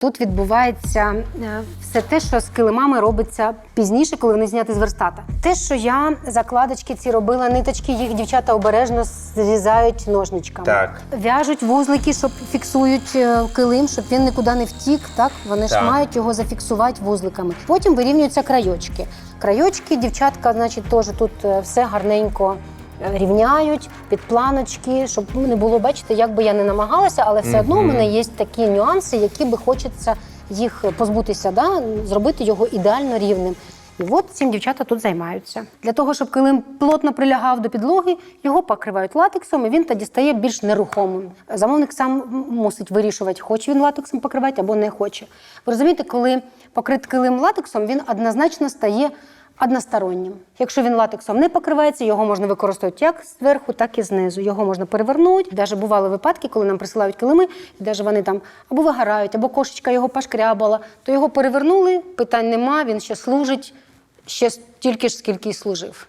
Тут відбувається е, все те, що з килимами робиться пізніше, коли вони зняті з верстата. Те, що я закладочки ці робила, ниточки, їх дівчата обережно зрізають ножничками. Так. В'яжуть вузлики, щоб фіксують е, килим, щоб він нікуди не втік. Так вони ж мають його зафіксувати вузликами. Потім вирівнюються крайочки. Крайочки, дівчатка, значить, теж тут е, все гарненько. Рівняють під планочки, щоб не було, бачите, як би я не намагалася, але все одно у мене є такі нюанси, які би хочеться їх позбутися, да? зробити його ідеально рівним. І от цим дівчата тут займаються. Для того, щоб килим плотно прилягав до підлоги, його покривають латексом, і він тоді стає більш нерухомим. Замовник сам мусить вирішувати, хоче він латексом покривати або не хоче. Ви розумієте, коли покрит килим латексом, він однозначно стає одностороннім. Якщо він латексом не покривається, його можна використовувати як зверху, так і знизу. Його можна перевернути. Навіть бували випадки, коли нам присилають килими, і навіть вони там або вигорають, або кошечка його пошкрябала, то його перевернули, питань нема, він ще служить ще стільки ж, скільки й служив.